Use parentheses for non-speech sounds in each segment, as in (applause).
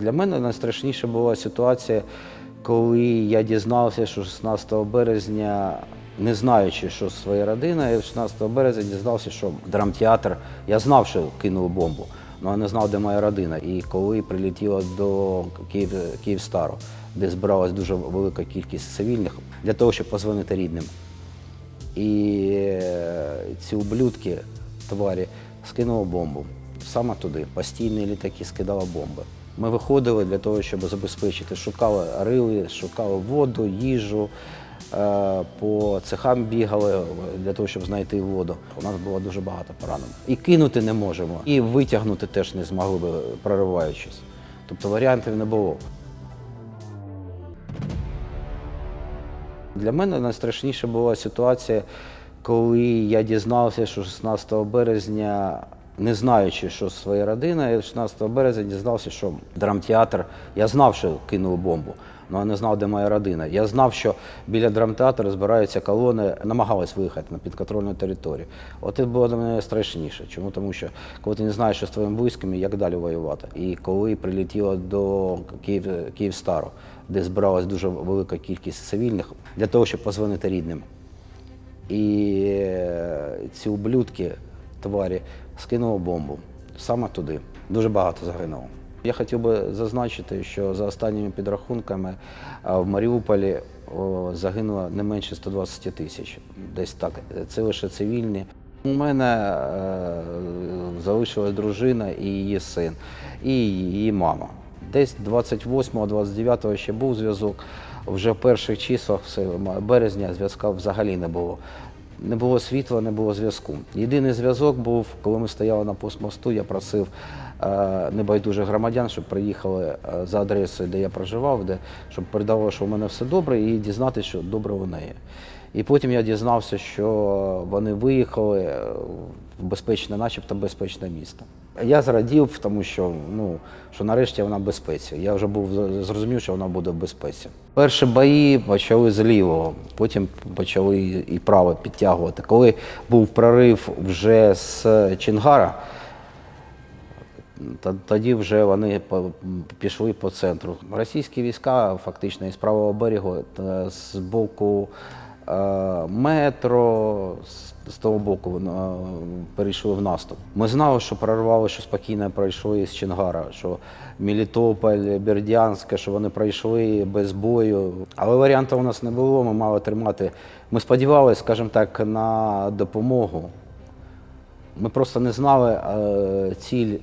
Для мене найстрашніша була ситуація, коли я дізнався, що 16 березня, не знаючи, що з своєю родиною, 16 березня дізнався, що драмтеатр, я знав, що кинули бомбу, але не знав, де моя родина. І коли прилетіло до Київ, Київстару, де збиралась дуже велика кількість цивільних, для того, щоб позвонити рідним. І е, ці ублюдки, тварі, скинули бомбу. Саме туди. Постійні літаки скидали бомби. Ми виходили для того, щоб забезпечити, шукали рили, шукали воду, їжу, е, по цехам бігали для того, щоб знайти воду. У нас було дуже багато поранених. І кинути не можемо, і витягнути теж не змогли би, прориваючись. Тобто варіантів не було. Для мене найстрашніша була ситуація, коли я дізнався, що 16 березня, не знаючи, що з своєю родиною, 16 березня дізнався, що драмтеатр, я знав, що кинули бомбу, але не знав, де моя родина. Я знав, що біля драмтеатру збираються колони, намагались виїхати на підконтрольну територію. От це було для мене страшніше. Чому? Тому що коли ти не знаєш, що з твоїми близькими, як далі воювати. І коли прилетіло до Київ, Київстару, де збиралась дуже велика кількість цивільних, для того, щоб позвонити рідним. І е, ці ублюдки, тварі, скинули бомбу саме туди. Дуже багато загинуло. Я хотів би зазначити, що за останніми підрахунками в Маріуполі загинуло не менше 120 тисяч. Десь так. Це лише цивільні. У мене е, залишилась дружина і її син, і її мама. Десь 28-29 ще був зв'язок. Вже в перших числах березня зв'язка взагалі не було. Не було світла, не було зв'язку. Єдиний зв'язок був, коли ми стояли на постмосту, я просив небайдужих громадян, щоб приїхали е, за адресою, де я проживав, де, щоб передавали, що в мене все добре, і дізнатися, що добре у неї. І потім я дізнався, що вони виїхали е, в безпечне, начебто безпечне місто. Я зрадів, тому що, ну, що нарешті вона в безпеці. Я вже був зрозумів, що вона буде в безпеці. Перші бої почали з лівого, потім почали і право підтягувати. Коли був прорив вже з Чонгара, та- Тоді вже вони пішли по центру. Російські війська фактично із правого берегу з боку е, метро, з, того боку е, перейшли в наступ. Ми знали, що прорвали, що спокійно пройшли з Чонгара, що Мелітополь, Бердянське, що вони пройшли без бою. Але варіанту у нас не було, ми мали тримати. Ми сподівалися, скажімо так, на допомогу. Ми просто не знали е, ціль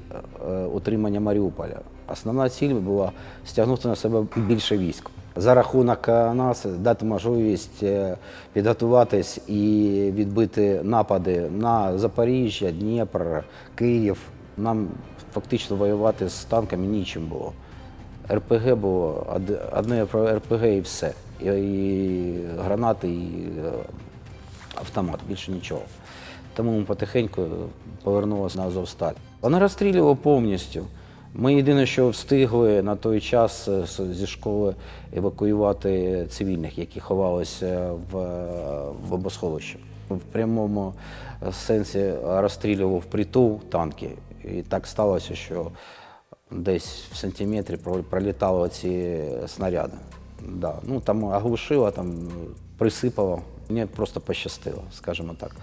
е, утримання Маріуполя. Основна ціль була стягнути на себе більше військ. За рахунок е, нас дати можливість е, підготуватись і відбити напади на Запоріжжя, Дніпр, Київ. Нам фактично воювати з танками нічим було. РПГ було одне про РПГ і все. І, і гранати, і е, автомат, більше нічого. Тому ми потихеньку повернулися на Азовсталь. Вони розстрілювали повністю. Ми єдине, що встигли на той час е, зі школи евакуювати цивільних, які ховалися в е, бомбосховищі. В прямому сенсі розстрілював притул танки. І так сталося, що десь в сантиметрі пролітали ці снаряди. Да. Ну, там оглушило, там присипало. Мені просто пощастило, скажімо так.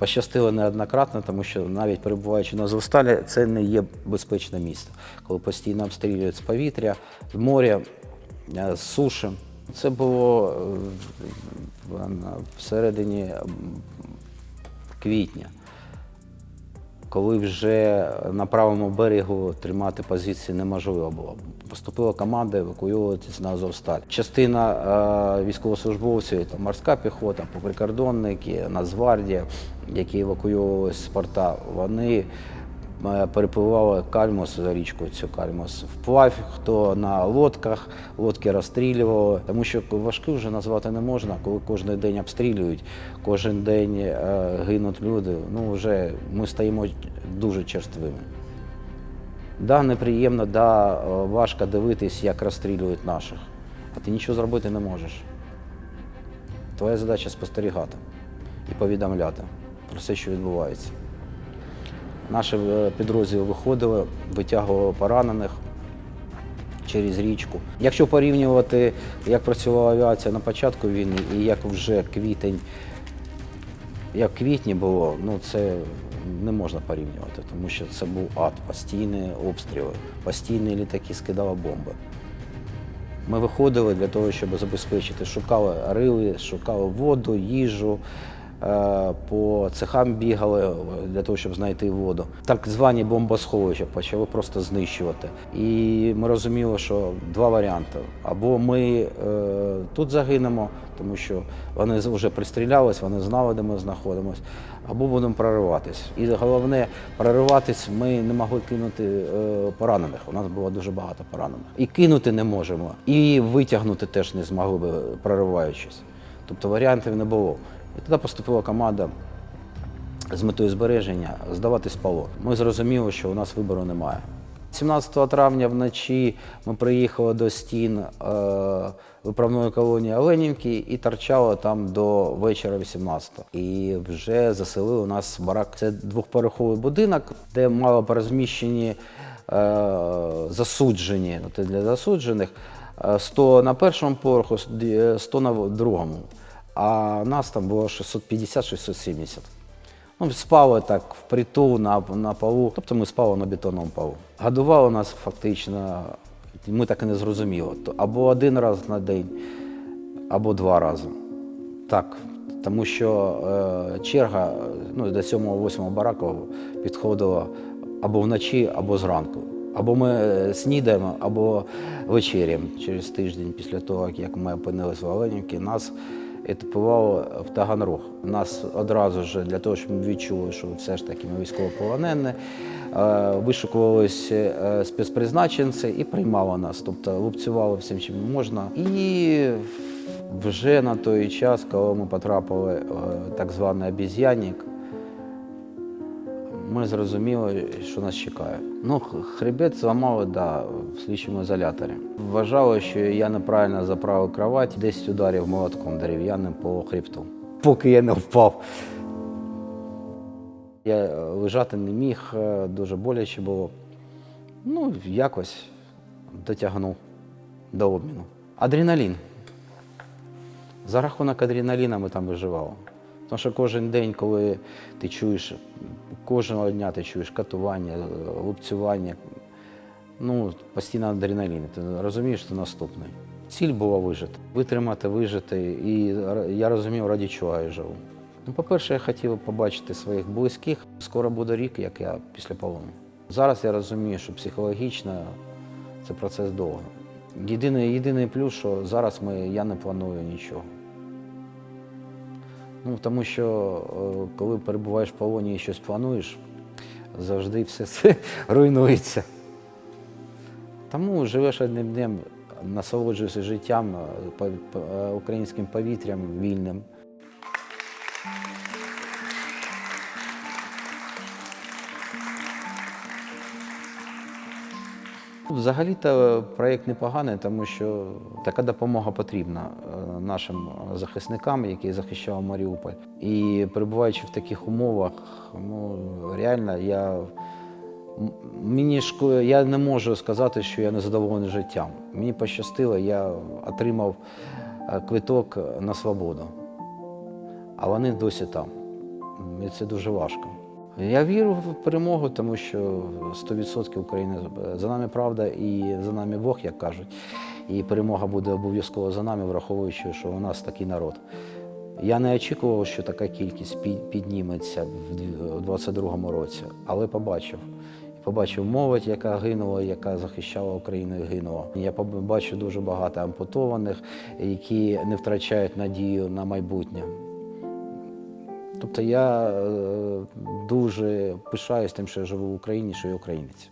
Пощастило неоднократно, тому що навіть перебуваючи на Азовсталі, це не є безпечне місто. Коли постійно обстрілюють з повітря, з моря, е, з суші. Це було е, всередині квітня коли вже на правому берегу тримати позиції неможливо було. Поступила команда евакуюватися на Азовсталь. Частина е, військовослужбовців, морська піхота, прикордонники, Нацгвардія, які евакуювалися з порта, вони перепливали Кальмос за річку цю Кальмос вплавь, хто на лодках, лодки розстрілювали, тому що важкі вже назвати не можна, коли кожен день обстрілюють, кожен день е, гинуть люди. Ну вже ми стаємо дуже черствими. Да, неприємно, да, е, важко дивитись, як розстрілюють наших. А ти нічого зробити не можеш. Твоя задача спостерігати і повідомляти про все, що відбувається. Наші е, підрозділи виходили, витягували поранених. через річку. Якщо порівнювати, як працювала авіація на початку війни і як вже квітень, як квітні було, ну це не можна порівнювати, тому що це був ад, постійні обстріли, постійні літаки скидали бомби. Ми виходили для того, щоб забезпечити, шукали рили, шукали воду, їжу, по цехам бігали е, для того, щоб знайти воду. Так звані бомбосховища почали просто знищувати. І ми розуміли, що два варіанти: або ми е, тут загинемо, тому що вони вже пристрілялись, вони знали, де ми знаходимося, або будемо прориватись. І головне, прориватись ми не могли кинути е, поранених. У нас було дуже багато поранених. І кинути не можемо, і витягнути теж не змогли би, прориваючись. Тобто варіантів не було. І тоді поступила команда з метою збереження здаватись полон. Ми зрозуміли, що у нас вибору немає. 17 травня вночі ми приїхали до стін е, виправної колонії Оленівки і торчали там до вечора 18-го. І вже заселили у нас барак. Це двохповерховий будинок, де мало б розміщені е, засуджені. Ну, для засуджених. Е, 100 на першому поверху, 100 на другому. А нас там було 650-670. Ну, спали так впритул на, на полу. Тобто ми спали на бетонному полу. Годували нас фактично, ми так і не зрозуміли. Або один раз на день, або два рази. Так. Тому що е, черга ну, до 7-8 бараку підходила або вночі, або зранку. Або ми е, снідаємо, або вечеряємо. Через тиждень після того, як ми опинилися в Оленівці, нас етапувало в Таганрог. Нас одразу ж для того, щоб ми відчули, що все ж таки ми військовополонені, е, вишукувалися е, спецпризначенці і приймали нас. Тобто лупцювали всім, чим можна. І вже на той час, коли ми потрапили е, в так званий обіз'янник, ми зрозуміли, що нас чекає. Ну, хребет зламали, да, в слідчому ізоляторі. Вважали, що я неправильно заправив кровать, 10 ударів молотком дерев'яним по хребту, поки я не впав. Я е, лежати не міг, е, дуже боляче було. Ну, якось дотягнув до обміну. Адреналін. За рахунок адреналіна ми там виживали. Тому що кожен день, коли ти чуєш, кожного дня ти чуєш катування, лупцювання, ну, постійно адреналін. Ти розумієш, що наступний. Ціль була вижити, витримати, вижити. І я розумів, раді чого я живу. Ну, по-перше, я хотів побачити своїх близьких. Скоро буде рік, як я після полону. Зараз я розумію, що психологічно це процес довго. Єдиний, єдиний плюс, що зараз ми, я не планую нічого. Ну, тому що е, коли перебуваєш в полоні і щось плануєш, завжди все це (laughs) руйнується. Тому живеш одним днем, насолоджуєшся життям, е, е, українським повітрям вільним. Взагалі-то проєкт непоганий, тому що така допомога потрібна е, нашим захисникам, які захищали Маріуполь. І перебуваючи в таких умовах, ну реально я мені шко... я не можу сказати, що я не задоволений життям. Мені пощастило, я отримав е, квиток на свободу, а вони досі там. І це дуже важко. Я вірю в перемогу, тому що 100% України за нами правда і за нами Бог, як кажуть. І перемога буде обов'язково за нами, враховуючи, що у нас такий народ. Я не очікував, що така кількість підніметься в дві- в 22-му році, але побачив. Побачив молодь, яка гинула, яка захищала Україну і гинула. Я побачив дуже багато ампутованих, які не втрачають надію на майбутнє. Тобто я е, дуже пишаюсь тим, що я живу в Україні, що я українець.